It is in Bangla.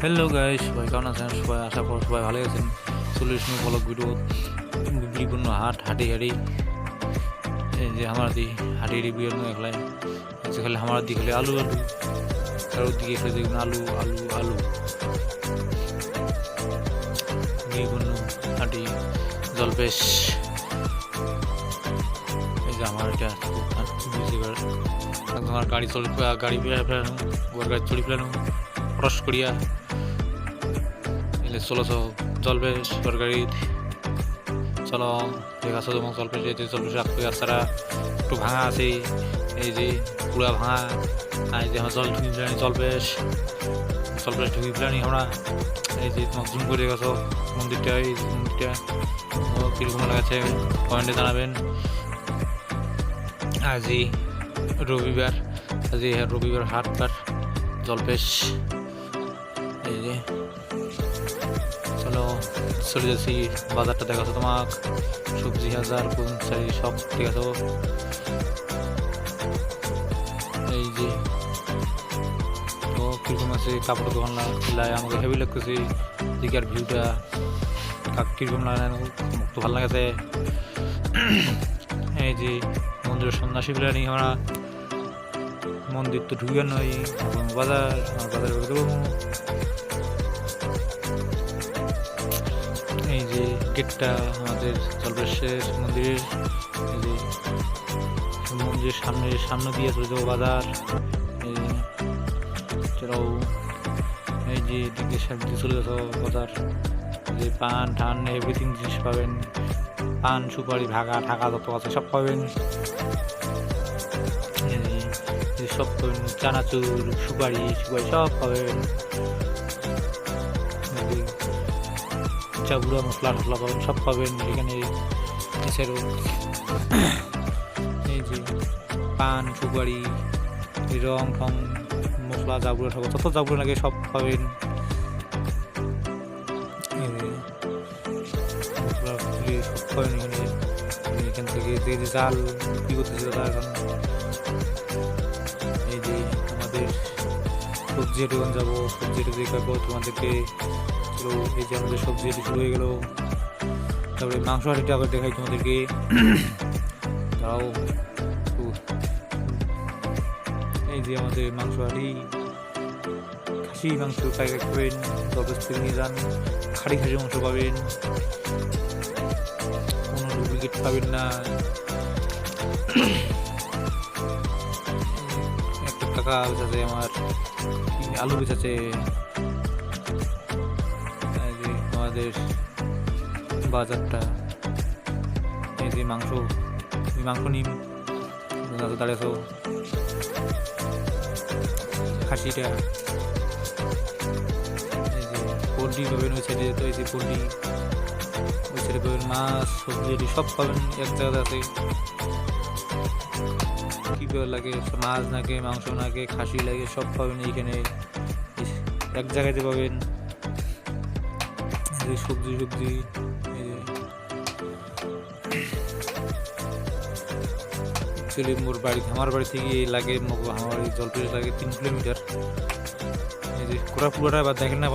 হ্যালো গাইস সবাই কেমন আছেন? সবাই আশা করি সবাই ভালো আছেন। চল্লিশ মিনিট ব্লগ ভিডিও বিভিন্ন হাট, হাঁটি হাঁটি। যে আমার দি হাঁটি হাঁটি বিভিন্ন একলাই আজকে খালি আমার দিকে খালি আলু আলু। কারোর দিকে খালি দেখবেন আলু আলু আলু। বিভিন্ন হাঁটি, জলপেশ। এই যে আমার এটা আমার গাড়ি চলে গাড়ি ফেলানো গোয়ার গাড়ি চড়ি ফেলানো খরচ করিয়া। এলে চলো চো জলবে সরকারি চলো দেখা চলো এবং জলপে যে জলপে রাখতে রাস্তাটা একটু ভাঙা আছে, এই যে পুরা ভাঙা। আর যে জল ঢুকি ফেলানি জলপেশ। জলপেশ ঢুকি ফেলানি আমরা। এই যে তোমার জুম করে গেছো মন্দিরটা, এই মন্দিরটা। কীরকম লাগাচ্ছে কমেন্টে জানাবেন। আজই রবিবার আজই রবিবার হাটবার জলপেশ। এই যে চলো, চলে যাচ্ছি বাজারটা দেখাতো তোমাক। সবজি হাজার কোন চাই, সব, ঠিক আছে? এই যে তো কীরকম আছে কাপড় দোকান লাই, আমাকে হেভি লাগতেছে দিকের ভিউটা কাক কীরকম লাগে তো ভালো লাগাছে। এই যে, মন্দিরের সন্ন্যাসী প্লানি আমরা মন্দির তো ঢুকে নয়, বাজার বাজারে করে গেটটা আমাদের জলপেশের মন্দিরের মন্দিরের সামনে সামনে দিয়ে যাব বাজার যে এই যে দিকে সামনে চলে যাব বাজার যে পান টান এভরিথিং জিনিস পাবেন। পান, সুপারি, ভাগা ঢাকা যত আছে সব পাবেন। সব পাবেন, চানাচুর, সুপারি সুপারি সব পাবেন। চাগুড়া মশলা টসলা পাবেন সব পাবেন এখানে। এছাড়াও এই যে পান, সুপারি, রং টং মশলা জাগুড়া ঠাকুর যত জাগুড়া লাগে সব পাবেন। পাবেন এখানে এখান থেকে যে যে জাল বিক্রি করতেছে তারা এখন। এই যে আমাদের সবজি দোকান যাব, সবজি তোমাদেরকে চলো এই যে আমাদের সবজি হাঁটি শুরু হয়ে গেল। তারপরে মাংস হাঁটিটা আবার দেখাই তোমাদেরকে। তাও এই যে আমাদের মাংস হাঁটি খাসি মাংস প্যাকেট পাবেন তরকারি থেকে নিয়ে যান খাড়ি খাসি মাংস পাবেন। কোনো ডুপ্লিকেট পাবেন না। একটা টাকা বেচাছে আমার আলু যে আমাদের বাজারটা। এই যে মাংস মাংস নিম দাঁড়িয়েছো খাসিটা। এই যে পোলট্রি পাবেন ওই সাইডে তো এই যে পোলট্রি, ওই সাইডে পাবেন মাছ, সবজি এটি সব পাবেন এক জায়গাতে আছে। কী লাগে? মাছ নাকে মাংস নাকে খাসি লাগে, সব পাবেন এইখানে। এক জায়গাতে পাবেন। এই সবজি সবজি অ্যাকচুয়ালি মোর বাড়ি, আমার বাড়ি থেকে লাগে আমার বাড়ি জলপাইগুড়ি লাগে তিন কিলোমিটার। এই যে কোরাপুরাটা বা দেখেন না